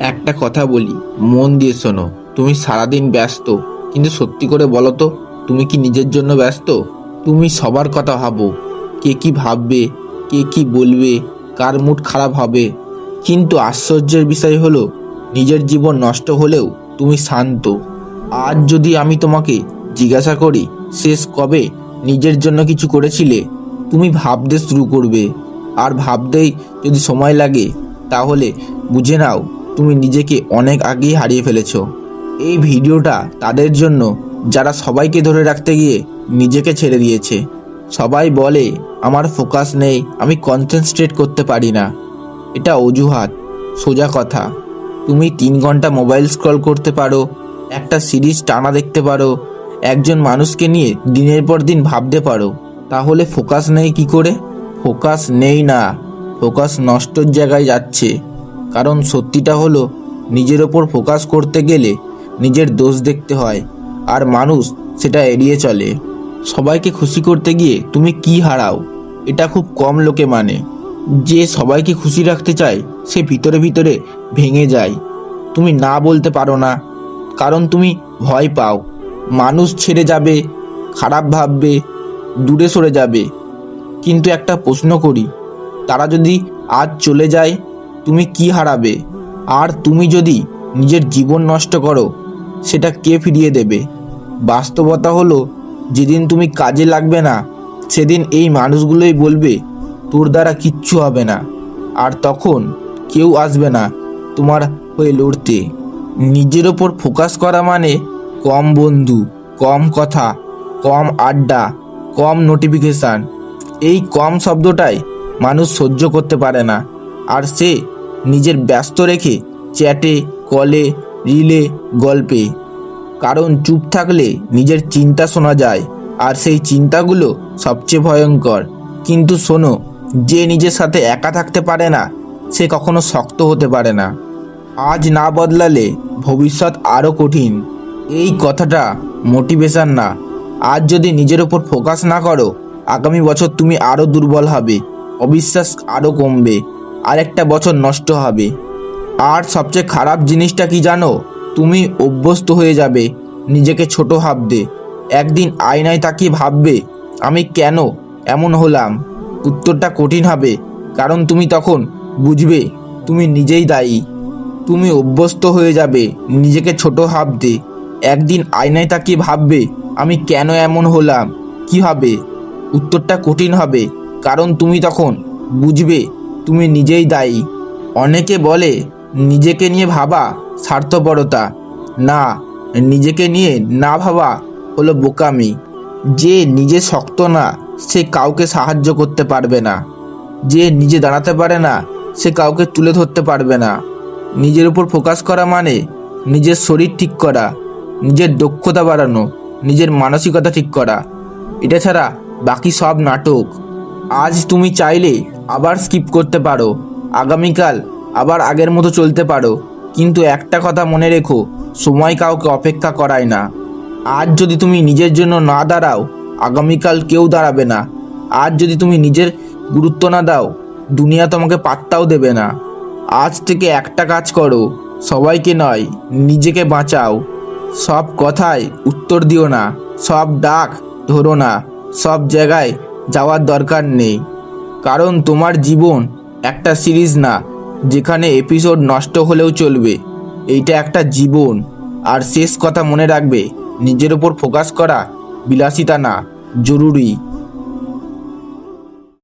একটা কথা বলি, মন দিয়ে শোনো। তুমি সারাদিন ব্যস্ত, কিন্তু সত্যি করে বলো তো, তুমি কি নিজের জন্য ব্যস্ত? তুমি সবার কথা ভাবো, কে কি ভাববে, কে কি বলবে, কার মুড খারাপ হবে। কিন্তু আশ্চর্যের বিষয় হলো, নিজের জীবন নষ্ট হলেও তুমি শান্ত। আজ যদি আমি তোমাকে জিজ্ঞাসা করি, শেষ কবে নিজের জন্য কিছু করেছিলে, তুমি ভাবতে শুরু করবে। আর ভাবতেই যদি সময় লাগে, তাহলে বুঝে নাও তুমি নিজেকে অনেক আগেই হারিয়ে ফেলেছ। এই ভিডিওটা তাদের জন্য, যারা সবাইকে ধরে রাখতে গিয়ে নিজেকে ছেড়ে দিয়েছে। সবাই বলে, আমার ফোকাস নেই, আমি কনসেন্ট্রেট করতে পারি না। এটা অজুহাত, সোজা কথা। তুমি তিন ঘণ্টা মোবাইল স্ক্রল করতে পারো, একটা সিরিজ টানা দেখতে পারো, একজন মানুষকে নিয়ে দিনের পর দিন ভাবতে পারো। তাহলে ফোকাস নেই কি করে? ফোকাস নেই না, ফোকাস নষ্টর জায়গায় যাচ্ছে। কারণ সত্যিটা হলো, নিজের ওপর ফোকাস করতে গেলে নিজের দোষ দেখতে হয়, আর মানুষ সেটা এড়িয়ে চলে। সবাইকে খুশি করতে গিয়ে তুমি কি হারাও, এটা খুব কম লোকে মানে। যে সবাইকে খুশি রাখতে চায়, সে ভিতরে ভিতরে ভেঙে যায়। তুমি না বলতে পারো না, কারণ তুমি ভয় পাও। মানুষ ছেড়ে যাবে, খারাপ ভাববে, দূরে সরে যাবে। কিন্তু একটা প্রশ্ন করি, তারা যদি আজ চলে যায় তুমি কি হারাবে? আর তুমি যদি নিজের জীবন নষ্ট করো, সেটা কে ফিরিয়ে দেবে? বাস্তবতা হলো, যেদিন তুমি কাজে লাগবে না, সেদিন এই মানুষগুলোই বলবে, তোর দ্বারা কিচ্ছু হবে না। আর তখন কেউ আসবে না তোমার হয়ে লড়তে। নিজের ওপর ফোকাস করা মানে কম বন্ধু, কম কথা, কম আড্ডা, কম নোটিফিকেশান। এই কম শব্দটাই মানুষ সহ্য করতে পারে না। আর সে নিজের ব্যস্ত রেখে চ্যাটে, কলে, রিলে গল্পে। কারণ চুপ থাকলে নিজের চিন্তা শোনা যায়, আর সেই চিন্তাগুলো সবচেয়ে ভয়ঙ্কর। কিন্তু শোনো, যে নিজের সাথে একা থাকতে পারে না, সে কখনো শক্ত হতে পারে না। আজ না বদলালে ভবিষ্যৎ আরও কঠিন। এই কথাটা মোটিভেশন না। আজ যদি নিজের ওপর ফোকাস না করো, আগামী বছর তুমি আরও দুর্বল হবে, অবিশ্বাস আরও কমবে। আর একটা বছর নষ্ট হবে। আর সবচেয়ে খারাপ জিনিসটা কি জানো? তুমি অভ্যস্ত হয়ে যাবে, নিজেকে ছোট ভাবতে। একদিন আয়নায় তাকিয়ে ভাববে, আমি কেন এমন হলাম? উত্তরটা কঠিন হবে, কারণ তুমি তখন বুঝবে, তুমি নিজেই দায়ী। তুমি অভ্যস্ত হয়ে যাবে, নিজেকে ছোট ভাবতে। একদিন আয়নায় তাকিয়ে ভাববে, আমি কেন এমন হলাম? কি হবে? উত্তরটা কঠিন হবে, কারণ তুমি তখন বুঝবে তুমি নিজেই দায়ী। অনেকে বলে, নিজেকে নিয়ে ভাবা স্বার্থপরতা। না, নিজেকে নিয়ে না ভাবা হলো বোকামি। যে নিজে শক্ত না, সে কাউকে সাহায্য করতে পারবে না। যে নিজে দাঁড়াতে পারে না, সে কাউকে তুলে ধরতে পারবে না। নিজের উপর ফোকাস করা মানে নিজের শরীর ঠিক করা, নিজের দক্ষতা বাড়ানো, নিজের মানসিকতা ঠিক করা। এটা ছাড়া বাকি সব নাটক। আজ তুমি চাইলে আবার স্কিপ করতে পারো। আগামীকাল আবার আগের মতো চলতে পারো। কিন্তু একটা কথা মনে রেখো, সময় কাউকে অপেক্ষা করায় না। আজ যদি তুমি নিজের জন্য না দাঁড়াও, আগামীকাল কেউ দাঁড়াবে না। আজ যদি তুমি নিজের গুরুত্ব না দাও, দুনিয়া তোমাকে পাত্তাও দেবে না। আজ থেকে একটা কাজ করো, সবাইকে নয়, নিজেকে বাঁচাও। সব কথায় উত্তর দিও না, সব ডাক ধরো না, সব জায়গায় যাওয়ার দরকার নেই। কারণ তোমার জীবন একটা সিরিজ না, যেখানে এপিসোড নষ্ট হলেও চলবে। এইটা একটা জীবন। আর শেষ কথা মনে রাখবে, নিজের ওপর ফোকাস করা বিলাসিতা না, জরুরি।